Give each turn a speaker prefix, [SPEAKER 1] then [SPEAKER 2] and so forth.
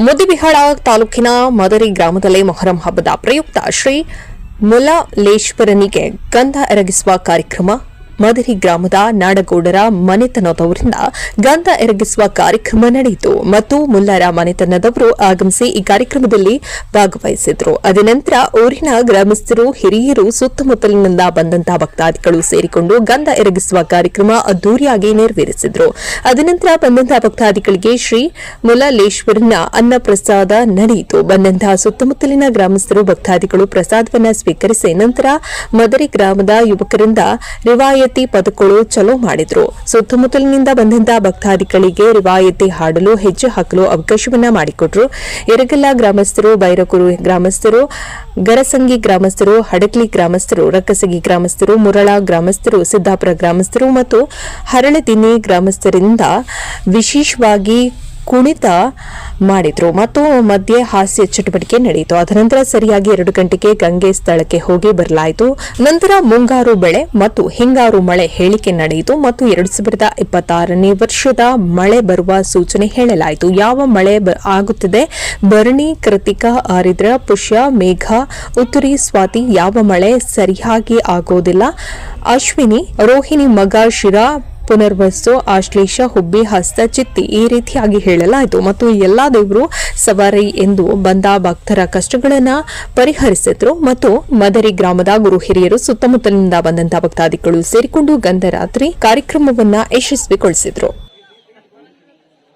[SPEAKER 1] ಮುದಿಬಿಹಾಳ ತಾಲೂಕಿನ ಮದರಿ ಗ್ರಾಮದಲ್ಲಿ ಮೊಹರಂ ಹಬ್ಬದ ಪ್ರಯುಕ್ತ ಶ್ರೀ ಮುಲಾಲೇಶ್ವರನಿಗೆ ಗಂಧ ಎರಗಿಸುವ ಕಾರ್ಯಕ್ರಮ ಮದರಿ ಗ್ರಾಮದ ನಾಡಗೌಡರ ಮನೆತನದವರಿಂದ ಗಂಧ ಎರಗಿಸುವ ಕಾರ್ಯಕ್ರಮ ನಡೆಯಿತು ಮತ್ತು ಮುಲ್ಲಾರ ಮನೆತನದವರು ಆಗಮಿಸಿ ಈ ಕಾರ್ಯಕ್ರಮದಲ್ಲಿ ಭಾಗವಹಿಸಿದ್ರು. ಅದನಂತರ ಊರಿನ ಗ್ರಾಮಸ್ಥರು, ಹಿರಿಯರು ಸುತ್ತಮುತ್ತಲಿನಿಂದ ಬಂದಂತಹ ಭಕ್ತಾದಿಗಳು ಸೇರಿಕೊಂಡು ಗಂಧ ಎರಗಿಸುವ ಕಾರ್ಯಕ್ರಮ ಅದ್ದೂರಿಯಾಗಿ ನೆರವೇರಿಸಿದ್ರು. ಅದನಂತರ ಬಂದಂತಹ ಭಕ್ತಾದಿಗಳಿಗೆ ಶ್ರೀ ಮುಲಾಲೇಶ್ವರನ ಅನ್ನ ಪ್ರಸಾದ ನಡೆಯಿತು. ಬಂದಂತಹ ಸುತ್ತಮುತ್ತಲಿನ ಗ್ರಾಮಸ್ಥರು ಭಕ್ತಾದಿಗಳು ಪ್ರಸಾದವನ್ನ ಸ್ವೀಕರಿಸಿ ನಂತರ ಮದರಿ ಗ್ರಾಮದ ಯುವಕರಿಂದ ರಿವಾಯತಿ ಪದಕಗಳು ಚಲೋ ಮಾಡಿದ್ರು. ಸುತ್ತಮುತ್ತಲಿನಿಂದ ಬಂದಿದ್ದ ಭಕ್ತಾದಿಗಳಿಗೆ ರಿವಾಯತಿ ಹಾಡಲು ಹೆಜ್ಜೆ ಹಾಕಲು ಅವಕಾಶವನ್ನ ಮಾಡಿಕೊಟ್ರು. ಎರಗಲ್ಲ ಗ್ರಾಮಸ್ಥರು, ಬೈರಕೂರು ಗ್ರಾಮಸ್ಥರು, ಗರಸಂಗಿ ಗ್ರಾಮಸ್ಥರು, ಹಡಕ್ಲಿ ಗ್ರಾಮಸ್ಥರು, ರಕ್ಕಸಗಿ ಗ್ರಾಮಸ್ಥರು, ಮುರಳ ಗ್ರಾಮಸ್ಥರು, ಸಿದ್ದಾಪುರ ಗ್ರಾಮಸ್ಥರು ಮತ್ತು ಹರಳದಿನ್ನಿ ಗ್ರಾಮಸ್ಥರಿಂದ ವಿಶೇಷವಾಗಿ ಕುಣಿತ ಮಾಡಿದ್ರು. ಮತ್ತು ಮಧ್ಯೆ ಹಾಸ್ಯ ಚಟುವಟಿಕೆ ನಡೆಯಿತು. ಅದನಂತರ ಸರಿಯಾಗಿ ಎರಡು ಗಂಟೆಗೆ ಗಂಗೆ ಸ್ಥಳಕ್ಕೆ ಹೋಗಿ ಬರಲಾಯಿತು. ನಂತರ ಮುಂಗಾರು ಬೆಳೆ ಮತ್ತು ಹಿಂಗಾರು ಮಳೆ ಹೇಳಿಕೆ ನಡೆಯಿತು. ಮತ್ತು ಎರಡು ಸಾವಿರದ ಇಪ್ಪತ್ತಾರನೇ ವರ್ಷದ ಮಳೆ ಬರುವ ಸೂಚನೆ ಹೇಳಲಾಯಿತು. ಯಾವ ಮಳೆ ಆಗುತ್ತದೆ? ಭರಣಿ, ಕೃತಿಕಾ, ಆರಿದ್ರ, ಪುಷ್ಯ, ಮೇಘ, ಉತ್ತರಿ, ಸ್ವಾತಿ, ಯಾವ ಮಳೆ ಸರಿಯಾಗಿ ಆಗೋದಿಲ್ಲ? ಅಶ್ವಿನಿ, ರೋಹಿಣಿ, ಮಗ, ಶಿರಾ ಪುನರ್ವಸು, ಆಶ್ಲೇಷ, ಹುಬ್ಬಿ, ಹಸ್ತ, ಚಿತ್ತಿ ಈ ರೀತಿಯಾಗಿ ಹೇಳಲಾಯಿತು. ಮತ್ತು ಎಲ್ಲ ದೇವರು ಸವಾರಿ ಎಂದು ಬಂದ ಭಕ್ತರ ಕಷ್ಟಗಳನ್ನು ಪರಿಹರಿಸಿದ್ರು. ಮತ್ತು ಮದರಿ ಗ್ರಾಮದ ಗುರು ಹಿರಿಯರು ಸುತ್ತಮುತ್ತಲಿನಿಂದ ಬಂದಂತಹ ಭಕ್ತಾದಿಗಳು ಸೇರಿಕೊಂಡು ಗಂಧರಾತ್ರಿ ಕಾರ್ಯಕ್ರಮವನ್ನ ಯಶಸ್ವಿಗೊಳಿಸಿದ್ರು.